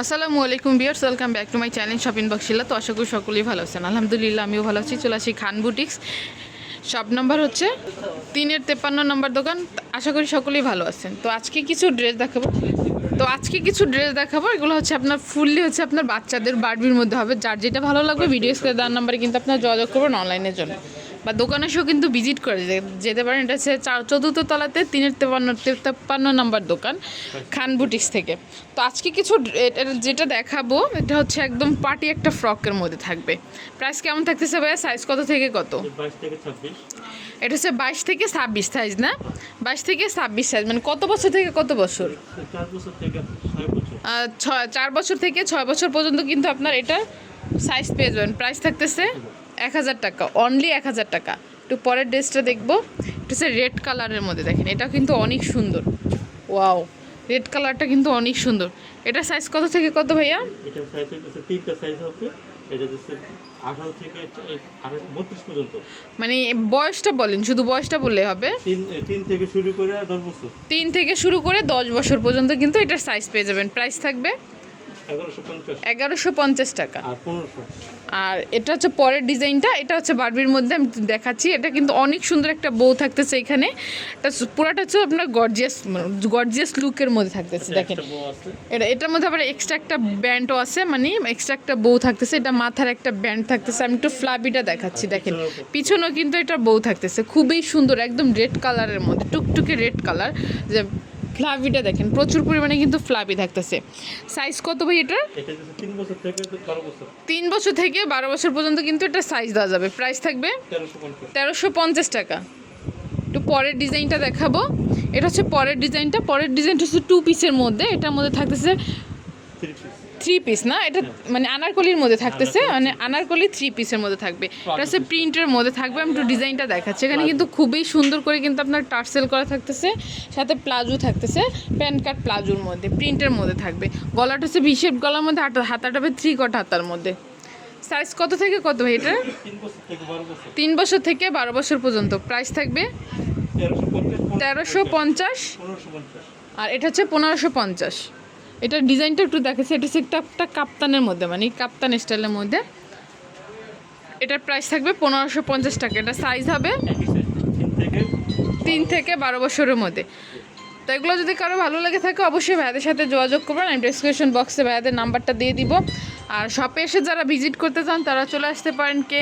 আসসালামু আলাইকুম viewers welcome back to my channel shopping বক্সিলা তো আশা করি সকলেই ভালো আছেন। আলহামদুলিল্লাহ, আমিও ভালো আছি। চলে আসি খান বুটিক্স। শপ নাম্বার হচ্ছে তিনের তেপান্ন নম্বর দোকান। আশা করি সকলেই ভালো আছেন। তো আজকে কিছু ড্রেস দেখাবো। তো আজকে কিছু ড্রেস দেখাবো। এগুলো হচ্ছে আপনার, ফুললি হচ্ছে আপনার বাচ্চাদের বারবির মধ্যে হবে। যার যেটা ভালো লাগবে, ভিডিও স্ক্রিনে দেওয়ার নাম্বারে কিন্তু আপনার যোগাযোগ করবেন অনলাইনের জন্য। বা দোকানে এসেও কিন্তু ভিজিট করে যেতে পারেন। এটা হচ্ছে চার চতুর্থ তলাতে তিনের তেপান্ন তেপান্ন নম্বর দোকান খান বুটিক্স থেকে। তো আজকে কিছু এটা- যেটা দেখাবো এটা হচ্ছে একদম পার্টি একটা ফ্রকের মধ্যে থাকবে। প্রাইস কেমন থাকতেছে ভাইয়া? সাইজ কত থেকে কত? এটা হচ্ছে বাইশ থেকে ছাব্বিশ সাইজ না? বাইশ থেকে ছাব্বিশ সাইজ মানে কত বছর থেকে কত বছর? ছয় চার বছর থেকে ছয় বছর পর্যন্ত কিন্তু আপনার এটা সাইজ পেয়ে যাবেন। প্রাইস থাকতেছে এক হাজার টাকা অনলি এক হাজার টাকা। একটু পরের ড্রেসটা দেখব। এটা হচ্ছে রেড কালারের মধ্যে দেখেন এটা কিন্তু অনেক সুন্দর। ওয়াও রেড কালারটা কিন্তু অনেক সুন্দর। এটা সাইজ কত থেকে কত ভাইয়া? এটা সাইজ হচ্ছে তিনটা সাইজ হবে এটা হচ্ছে আঠারো থেকে আঠাশ বত্রিশ পর্যন্ত। মানে বয়সটা বলেন শুধু বয়সটা বললে হবে। তিন থেকে শুরু করে দশ বছর। তিন থেকে শুরু করে দশ বছর পর্যন্ত কিন্তু এটার সাইজ পেয়ে যাবেন। প্রাইস থাকবে এগারোশো পঞ্চাশ। টাকা। আর এটা হচ্ছে পরের ডিজাইনটা এটা হচ্ছে বারবির মধ্যে আমি দেখাচ্ছি। এটা কিন্তু অনেক সুন্দর একটা বউ থাকতেছে এখানে। এটা পুরাটা হচ্ছে আপনার গর্জিয়াস গর্জিয়াস লুকের মধ্যে থাকতেছে দেখেন। বউ এটা এটার মধ্যে আবার এক্সট্রা একটা ব্যান্ডও আছে মানে এক্সট্রা একটা বউ থাকতেছে। এটা মাথার একটা ব্যান্ড থাকতেছে। আমি একটু ফ্লাবিটা দেখাচ্ছি দেখেন। পিছনেও কিন্তু এটা বউ থাকতেছে। খুবই সুন্দর একদম রেড কালারের মধ্যে টুকটুকে রেড কালার যে ফ্লাবিটা দেখেন প্রচুর পরিমাণে কিন্তু ফ্লাভি থাকতেছে। সাইজ কত ভাই এটা তিন বছর থেকে বারো বছর। পর্যন্ত কিন্তু এটা সাইজ দেওয়া যাবে। প্রাইস থাকবে তেরোশো পঞ্চাশ। টাকা। একটু পরের ডিজাইনটা দেখাবো। এটা হচ্ছে পরের ডিজাইনটা পরের ডিজাইনটা হচ্ছে টু পিসের মধ্যে। এটার মধ্যে থাকতেছে থ্রি পিস না? এটা মানে আনারকলির মধ্যে থাকতেছে মানে আনারকলি থ্রি পিসের মধ্যে থাকবে। এটা হচ্ছে প্রিন্টের মধ্যে থাকবে আমি একটু ডিজাইনটা দেখাচ্ছি। এখানে কিন্তু খুবই সুন্দর করে কিন্তু আপনার টার্সেল করা থাকতেছে সাথে প্লাজো থাকতেছে প্যান কার্ড প্লাজোর মধ্যে প্রিন্টের মধ্যে থাকবে। গলাটা হচ্ছে ভিশেপ গলার মধ্যে হাতা হাতাটা হবে থ্রি কট হাতার মধ্যে। সাইজ কত থেকে কত ভাই এটা তিন বছর থেকে বারো বছর। পর্যন্ত। প্রাইস থাকবে তেরোশো পঞ্চাশ। আর এটা হচ্ছে পনেরোশো পঞ্চাশ। এটার ডিজাইনটা একটু দেখাচ্ছে এটা হচ্ছে একটা কাপ্তানের মধ্যে মানে কাপ্তান স্টাইলের মধ্যে। এটার প্রাইস থাকবে পনেরোশো পঞ্চাশ টাকা, এটা সাইজ হবে তিন থেকে বারো বছরের মধ্যে। তো এগুলো যদি কারও ভালো লাগে থাকে, অবশ্যই ভাইয়াদের সাথে যোগাযোগ করবেন। আমি ডিসক্রিপশন বক্সে ভাইয়াদের নাম্বারটা দিয়ে দিব। আর শপে এসে যারা ভিজিট করতে চান, তারা চলে আসতে পারেন কে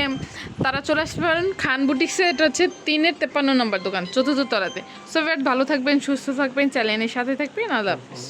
তারা চলে আসতে পারেন খান বুটিক্সে এটা হচ্ছে তিনের তেপ্পান্ন নম্বর দোকান, চতুর্থ তলাতে। সো ভালো থাকবেন, সুস্থ থাকবেন চ্যানেলের সাথে থাকবেন। আল্লাহ হাফিজ।